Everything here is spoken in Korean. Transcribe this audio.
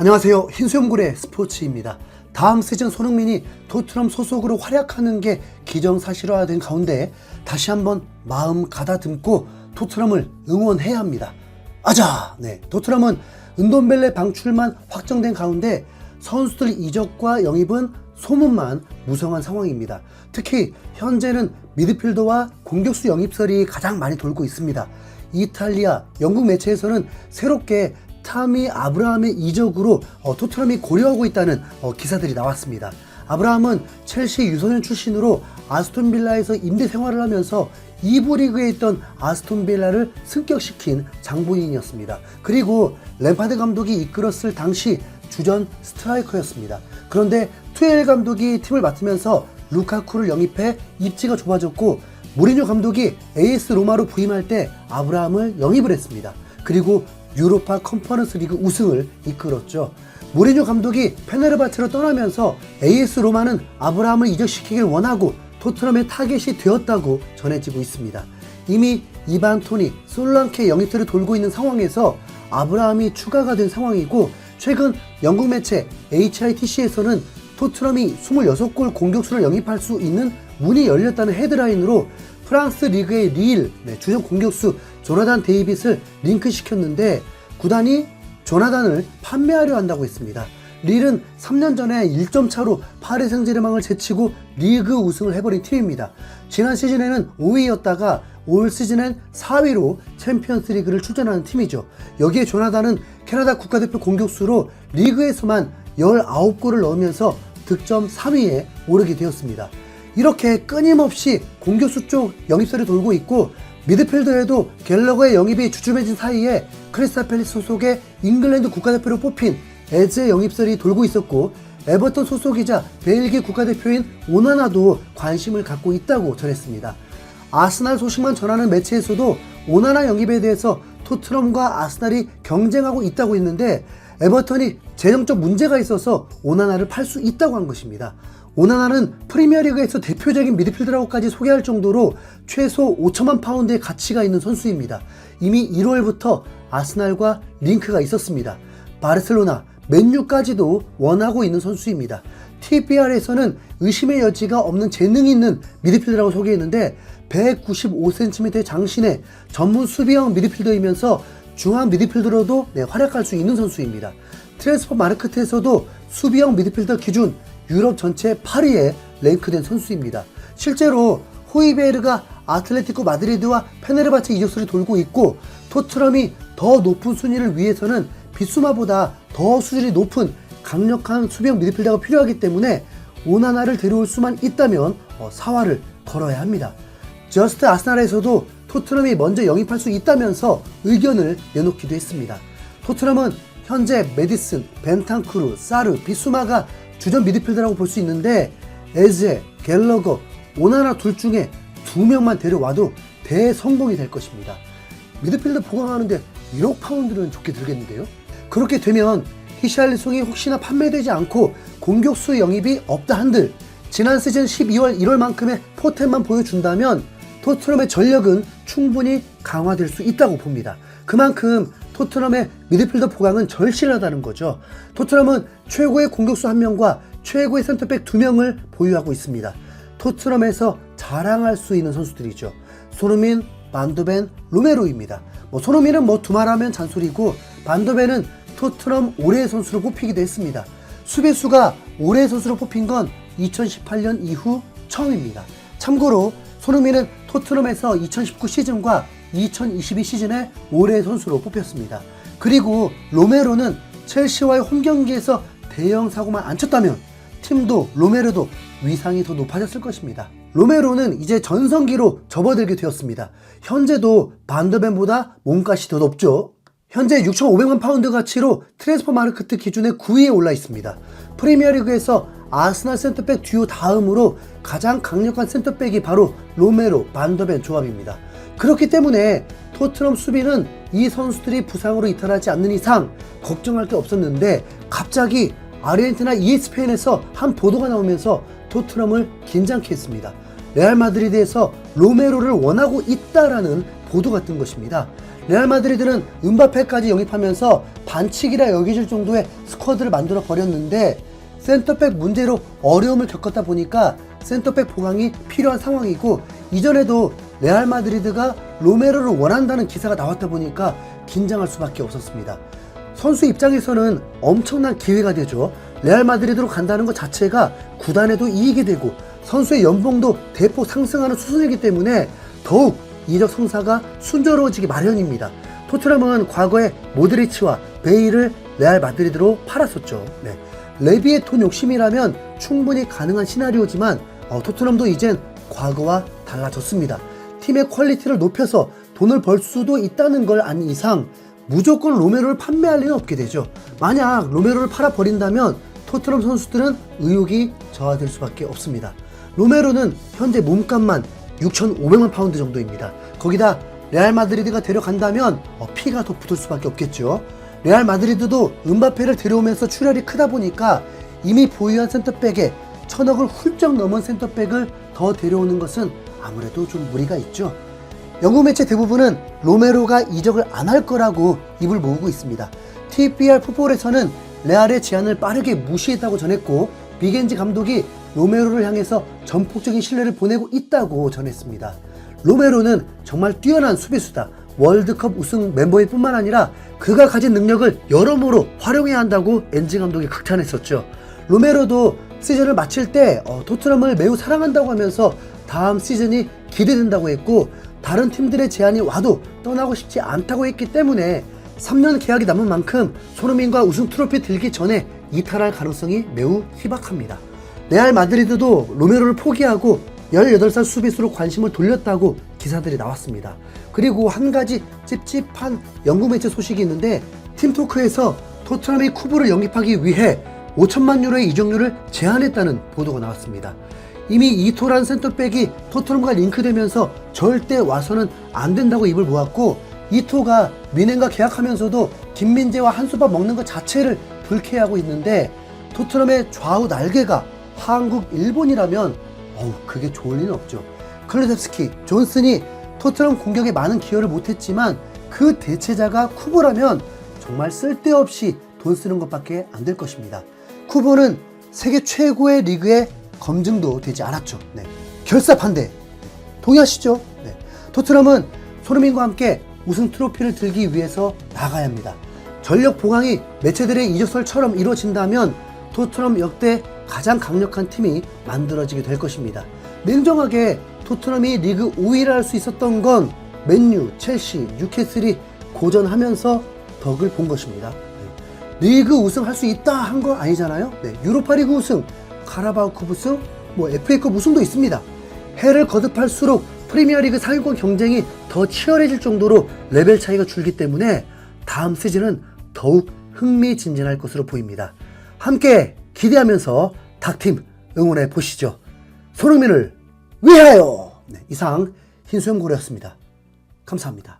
안녕하세요. 흰수염골의 스포츠입니다. 다음 시즌 손흥민이 토트넘 소속으로 활약하는 게 기정사실화된 가운데 다시 한번 마음 가다듬고 토트넘을 응원해야 합니다. 아자! 네. 토트넘은 은돈벨레 방출만 확정된 가운데 선수들 이적과 영입은 소문만 무성한 상황입니다. 특히 현재는 미드필더와 공격수 영입설이 가장 많이 돌고 있습니다. 이탈리아, 영국 매체에서는 새롭게 타미 아브라함의 이적으로 어, 토트넘이 고려하고 있다는 어, 기사들이 나왔습니다. 아브라함은 첼시 유소년 출신으로 아스톤 빌라에서 임대 생활을 하면서 2부 리그에 있던 아스톤 빌라를 승격시킨 장본인이었습니다. 그리고 램파드 감독이 이끌었을 당시 주전 스트라이커였습니다. 그런데 투엘 감독이 팀을 맡으면서 루카쿠를 영입해 입지가 좁아졌고 모리뉴 감독이 AS 로마로 부임할 때 아브라함을 영입을 했습니다. 그리고 유로파 컨퍼런스 리그 우승을 이끌었죠. 모리뉴 감독이 페네르바체로 떠나면서 AS 로마는 아브라함을 이적시키길 원하고 토트넘의 타겟이 되었다고 전해지고 있습니다. 이미 이반 토니, 솔랑케 영입설이 돌고 있는 상황에서 아브라함이 추가가 된 상황이고 최근 영국 매체 HITC에서는 토트넘이 26골 공격수를 영입할 수 있는 문이 열렸다는 헤드라인으로 프랑스 리그의 릴 네, 주전 공격수 조나단 데이빗을 링크시켰는데 구단이 조나단을 판매하려 한다고 했습니다. 릴은 3년 전에 1점 차로 파리 생제르맹을 제치고 리그 우승을 해버린 팀입니다. 지난 시즌에는 5위였다가 올 시즌엔 4위로 챔피언스 리그를 출전하는 팀이죠. 여기에 조나단은 캐나다 국가대표 공격수로 리그에서만 19골을 넣으면서 득점 3위에 오르게 되었습니다. 이렇게 끊임없이 공격수 쪽 영입설이 돌고 있고 미드필더에도 갤러거의 영입이 주춤해진 사이에 크리스탈 팰리스 소속의 잉글랜드 국가대표로 뽑힌 에즈의 영입설이 돌고 있었고 에버턴 소속이자 벨기에 국가대표인 오나나도 관심을 갖고 있다고 전했습니다. 아스날 소식만 전하는 매체에서도 오나나 영입에 대해서 토트넘과 아스날이 경쟁하고 있다고 했는데 에버턴이 재정적 문제가 있어서 오나나를 팔 수 있다고 한 것입니다. 오나나는 프리미어리그에서 대표적인 미드필더라고까지 소개할 정도로 최소 5천만 파운드의 가치가 있는 선수입니다. 이미 1월부터 아스날과 링크가 있었습니다. 바르셀로나, 맨유까지도 원하고 있는 선수입니다. TBR에서는 의심의 여지가 없는 재능 있는 미드필더라고 소개했는데 195cm의 장신의 전문 수비형 미드필더이면서 중앙 미드필더로도 네, 활약할 수 있는 선수입니다. 트랜스퍼 마르크트에서도 수비형 미드필더 기준 유럽 전체 8위에 랭크된 선수입니다. 실제로 호이베르가 아틀레티코 마드리드와 페네르바체 이적설이 돌고 있고 토트넘이 더 높은 순위를 위해서는 비수마보다 더 수준이 높은 강력한 수비형 미드필더가 필요하기 때문에 오나나를 데려올 수만 있다면 어, 사활을 걸어야 합니다. 저스트 아스날에서도 토트넘이 먼저 영입할 수 있다면서 의견을 내놓기도 했습니다. 토트넘은 현재 메디슨, 벤탄쿠르, 사르, 비수마가 주전 미드필더라고 볼 수 있는데 에제, 갤러거, 오나나 둘 중에 두 명만 데려와도 대성공이 될 것입니다. 미드필더 보강하는데 1억 파운드는 좋게 들겠는데요? 그렇게 되면 히샬리송이 혹시나 판매되지 않고 공격수 영입이 없다 한들 지난 시즌 12월 1월만큼의 포텐만 보여준다면 토트넘의 전력은 충분히 강화될 수 있다고 봅니다. 그만큼 토트넘의 미드필더 보강은 절실하다는 거죠. 토트넘은 최고의 공격수 한 명과 최고의 센터백 두 명을 보유하고 있습니다. 토트넘에서 자랑할 수 있는 선수들이죠. 손흥민, 반도벤, 로메로입니다. 뭐 손흥민은 뭐 두말하면 잔소리고 반도벤은 토트넘 올해의 선수로 뽑히기도 했습니다. 수비수가 올해의 선수로 뽑힌 건 2018년 이후 처음입니다. 참고로 손흥민은 토트넘에서 2019 시즌과 2022 시즌에 올해의 선수로 뽑혔습니다. 그리고 로메로는 첼시와의 홈 경기에서 대형 사고만 안 쳤다면 팀도 로메로도 위상이 더 높아졌을 것입니다. 로메로는 이제 전성기로 접어들게 되었습니다. 현재도 반더벤보다 몸값이 더 높죠. 현재 6,500만 파운드 가치로 트랜스퍼 마르크트 기준의 9위에 올라 있습니다. 프리미어리그에서 아스날 센터백 듀오 다음으로 가장 강력한 센터백이 바로 로메로, 반더벤 조합입니다. 그렇기 때문에 토트넘 수비는 이 선수들이 부상으로 이탈하지 않는 이상 걱정할 게 없었는데 갑자기 아르헨티나 ESPN에서 한 보도가 나오면서 토트넘을 긴장케 했습니다. 레알 마드리드에서 로메로를 원하고 있다라는 보도가 뜬 것입니다. 레알 마드리드는 은바페까지 영입하면서 반칙이라 여겨질 정도의 스쿼드를 만들어 버렸는데 센터백 문제로 어려움을 겪었다 보니까 센터백 보강이 필요한 상황이고 이전에도 레알 마드리드가 로메로를 원한다는 기사가 나왔다 보니까 긴장할 수밖에 없었습니다. 선수 입장에서는 엄청난 기회가 되죠. 레알 마드리드로 간다는 것 자체가 구단에도 이익이 되고 선수의 연봉도 대폭 상승하는 수순이기 때문에 더욱 이적 성사가 순조로워지기 마련입니다. 토트넘은 과거에 모드리치와 베일을 레알 마드리드로 팔았었죠. 네. 레비의 돈 욕심이라면 충분히 가능한 시나리오지만 어, 토트넘도 이젠 과거와 달라졌습니다. 팀의 퀄리티를 높여서 돈을 벌 수도 있다는 걸 안 이상 무조건 로메로를 판매할 리는 없게 되죠. 만약 로메로를 팔아 버린다면 토트넘 선수들은 의욕이 저하될 수밖에 없습니다. 로메로는 현재 몸값만 6,500만 파운드 정도입니다. 거기다 레알 마드리드가 데려간다면 어, 피가 더 붙을 수밖에 없겠죠. 레알 마드리드도 은바페를 데려오면서 출혈이 크다 보니까 이미 보유한 센터백에 천억을 훌쩍 넘은 센터백을 더 데려오는 것은 아무래도 좀 무리가 있죠. 영국 매체 대부분은 로메로가 이적을 안 할 거라고 입을 모으고 있습니다. TPR 풋볼에서는 레알의 제안을 빠르게 무시했다고 전했고 비겐지 감독이 로메로를 향해서 전폭적인 신뢰를 보내고 있다고 전했습니다. 로메로는 정말 뛰어난 수비수다. 월드컵 우승 멤버일 뿐만 아니라 그가 가진 능력을 여러모로 활용해야 한다고 엔지 감독이 극찬했었죠. 로메로도 시즌을 마칠 때 어, 토트넘을 매우 사랑한다고 하면서 다음 시즌이 기대된다고 했고 다른 팀들의 제안이 와도 떠나고 싶지 않다고 했기 때문에 3년 계약이 남은 만큼 손흥민과 우승 트로피 들기 전에 이탈할 가능성이 매우 희박합니다. 레알 마드리드도 로메로를 포기하고 18살 수비수로 관심을 돌렸다고 기사들이 나왔습니다. 그리고 한 가지 찝찝한 영국 매체 소식이 있는데 팀토크에서 토트넘이 쿠브를 영입하기 위해 5천만 유로의 이적료를 제한했다는 보도가 나왔습니다. 이미 이토란 센터백이 토트넘과 링크되면서 절대 와서는 안 된다고 입을 모았고 이토가 미넨과 계약하면서도 김민재와 한수밥 먹는 것 자체를 불쾌해하고 있는데 토트넘의 좌우 날개가 한국, 일본이라면 어우 그게 좋을 리는 없죠. 클루셉스키, 존슨이 토트넘 공격에 많은 기여를 못했지만 그 대체자가 쿠보라면 정말 쓸데없이 돈 쓰는 것밖에 안 될 것입니다. 쿠보는 세계 최고의 리그의 검증도 되지 않았죠. 네. 결사판대 동의하시죠? 네. 토트넘은 손흥민과 함께 우승 트로피를 들기 위해서 나가야 합니다. 전력 보강이 매체들의 이적설처럼 이루어진다면 토트넘 역대 가장 강력한 팀이 만들어지게 될 것입니다. 냉정하게 토트넘이 리그 5위를 할 수 있었던 건 맨유, 첼시, 뉴캐슬이 고전하면서 덕을 본 것입니다. 네. 리그 우승 할 수 있다 한거 아니잖아요. 네. 유로파리그 우승, 카라바오컵 우승, 뭐 FA컵 우승도 있습니다. 해를 거듭할수록 프리미어리그 상위권 경쟁이 더 치열해질 정도로 레벨 차이가 줄기 때문에 다음 시즌은 더욱 흥미진진할 것으로 보입니다. 함께 기대하면서 닥팀 응원해 보시죠. 손흥민을 위하여! 네, 이상 흰수염고래였습니다. 감사합니다.